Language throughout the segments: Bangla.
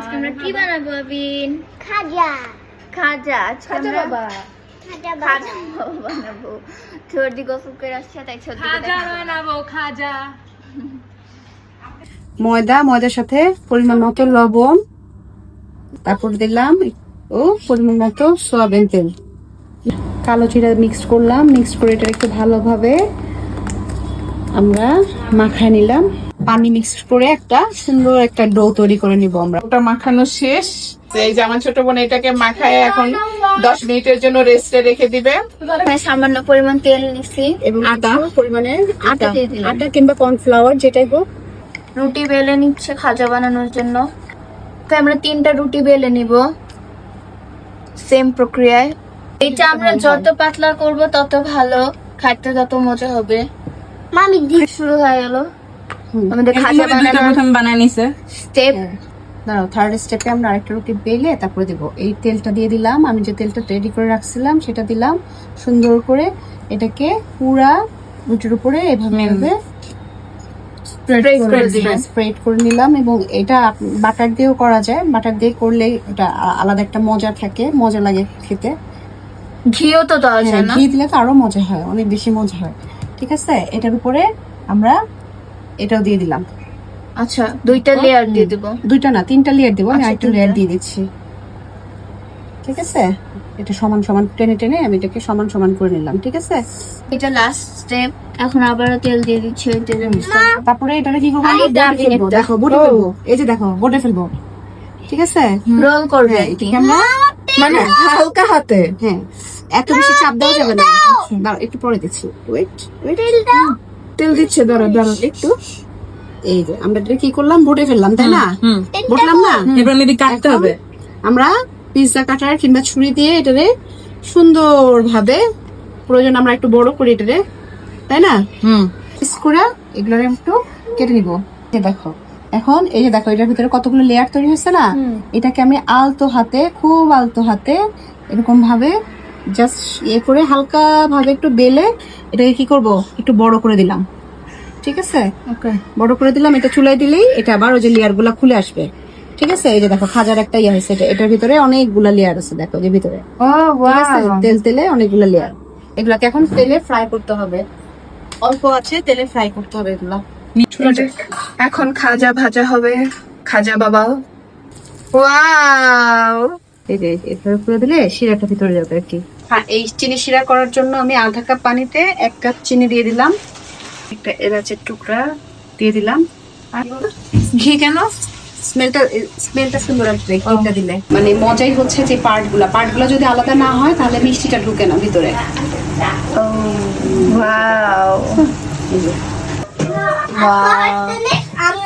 আজকে আমরা কি বানাবো আবিন? খাজা। খাজা। আজকে খাজা আমরা বাবা। খাজা বানাবো। সর্দি গোসল করে আসছে তাই সর্দি খাজা বানাবো খাজা। ময়দা ময়দার সাথে পরিমাণ মতো লবণ তারপর দিলাম ও পরিমাণ মতো সয়াবিন তেল। কালো জিরা মিক্স করলাম মিক্স করে এটা একটু ভালোভাবে আমরা মাখায় নিলাম। পানি মিক্স করে একটা সুন্দর একটা ডো তৈরি করে নিব আমরা। ওটা মাখানো শেষ। এই যে আমার ছোট বোন এটাকে মাখায় এখন দশ মিনিটের জন্য রেস্টে রেখে দিবে। সামান্য পরিমাণ তেল নিছি এবং আটা পরিমাণে আটা আটা দিয়ে দিলাম। আটা কিংবা কর্নফ্লাওয়ার যেটাই হোক। রুটি বেলে নিচ্ছে খাজা বানানোর জন্য। তো আমরা তিনটা রুটি বেলে নিব। সেম প্রক্রিয়ায়। এটা আমরা যত পাতলা করব তত ভালো। খাইতে তত মজা হবে। মামি শুরু হয়ে গেল। আমাদের খাজা বানানোর প্রথম বানায় নিছে। স্টেপ। দাঁড়াও থার্ড স্টেপে আমরা আরেকটা রুটি বেলে তারপরে দিব। এই তেলটা দিয়ে দিলাম আমি যে তেলটা রেডি করে রাখছিলাম সেটা দিলাম সুন্দর করে এটাকে পুরা রুটির উপরে এভাবে এভাবে Spread করে দিলাম। স্প্রেড করে নিলাম এবং এটা বাটার দিয়েও করা যায়। বাটার দিয়ে করলে এটা আলাদা একটা মজা থাকে মজা লাগে খেতে। ঘিও তো দেওয়া হ্যাঁ, যায় ঘি দিলে তো আরও মজা হয় অনেক বেশি মজা হয়। ঠিক আছে? এটার উপরে আমরা এটাও দিয়ে দিলাম। আচ্ছা দুইটা লেয়ার দিয়ে দিব। দুইটা না তিনটা লেয়ার দেবো আমি আচ্ছা, আরেকটা লেয়ার দিয়ে দিচ্ছি। ঠিক আছে? এটা সমান সমান টেনে টেনে আমি এটাকে সমান সমান করে নিলাম ঠিক আছে? এটা লাস্ট স্টেপ এখন আবারও তেল দিয়ে দিচ্ছি তারপরে এটাকে কি করব। দেখো বটে ফেলব এই যে দেখো বটে ফেলব। ঠিক আছে? রোল করবে হ্যাঁ, আমরা মানে হালকা হাতে। হ্যাঁ এত বেশি চাপ দেওয়া যাবে না। দাঁড়াও একটু পরে দিচ্ছি। ওয়েট ওয়েট তেল দিচ্ছে ধরো ধরো একটু। এই যে আমরা কি করলাম? বটে ফেললাম তাই না? হুম বটলাম না? এবার মেবি কাটতে হবে। আমরা পিৎজা কাটার কিংবা ছুরি দিয়ে এটারে সুন্দরভাবে প্রয়োজন আমরা একটু বড় করি এটারে তাই না? হুম। করে এগুলো একটু কেটে নিব। দেখো এখন এই যে দেখো এটার ভিতরে কতগুলো লেয়ার তৈরি হয়েছে না? এটাকে আমি আলতো হাতে খুব আলতো হাতে এরকম ভাবে জাস্ট ইয়ে করে হালকা ভাবে একটু বেলে এটাকে কি করব? একটু বড় করে দিলাম। ঠিক আছে? ওকে বড় করে দিলাম এটা চুলাই দিলেই এটা আবার ওই যে লেয়ারগুলা খুলে আসবে। ঠিক আছে? এই যে দেখো খাজার একটা ইয়ে হয়েছে এটা এটার ভিতরে অনেকগুলা লেয়ার আছে দেখো যে ভিতরে। আছে? তেল তেলে অনেকগুলো লেয়ার এগুলাকে এখন তেলে ফ্রাই করতে হবে। অল্প আছে তেলে ফ্রাই করতে হবে এগুলা। এখন খাজা ভাজা হবে। খাজা বাবা ওয়াও এই যে এভাবে করে দিলে শিরাটা ভিতরে যাবে আর কি। হ্যাঁ এই চিনি শিরা করার জন্য আমি আধা কাপ পানিতে এক কাপ চিনি দিয়ে দিলাম। একটা এলাচের টুকরা দিয়ে দিলাম। আর ঘি কেন? স্মেলটা স্মেলটা সুন্দর আসবে ঘিটা দিলে। মানে মজাই হচ্ছে যে পার্টগুলা পার্টগুলা যদি আলাদা না হয় তাহলে মিষ্টিটা ঢুকে না ভিতরে। ওয়াও। এই আমি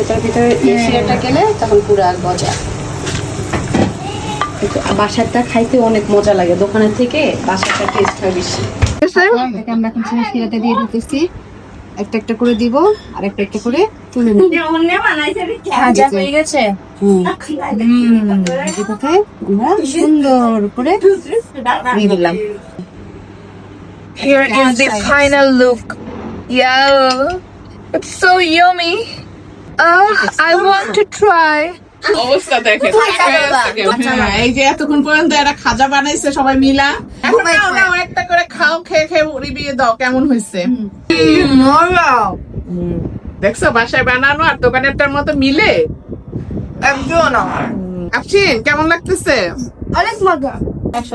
ভিতরে ভিতরে শিরাটা গেলে তখন পুরো আর মজা। কিন্তু বাসারটা খাইতে অনেক মজা লাগে। দোকানের থেকে বাসারটা টেস্ট হয় বেশি। আমরা এখন চিনি দিয়ে দিতেছি। একটা একটা করে দিব আর একটা একটা করে তুলে নিব। ভাজা হয়ে গেছে। সুন্দর করে দিয়ে দিলাম। Here is the final look. Yeah, it's so yummy. Oh, I want to try. অবস্থা দেখেন। হ্যাঁ, এই যে এতক্ষণ পর্যন্ত এরা খাজা বানাইছে সবাই মিলা। এখন নাও একটা করে খাও খেয়ে খেয়ে রিভিউ দাও কেমন হয়েছে? দেখছ বাসায় বানানো আর দোকানেরটার মতো মিলে? আফসিন কেমন লাগতেছে? অনেক মজা।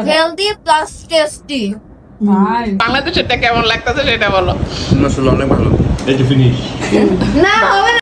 Healthy plus tasty. বাংলাদেশেরটা কেমন লাগতেছে সেটা বলো। আসলে অনেক ভালো। এই যে ফিনিশ না। হবে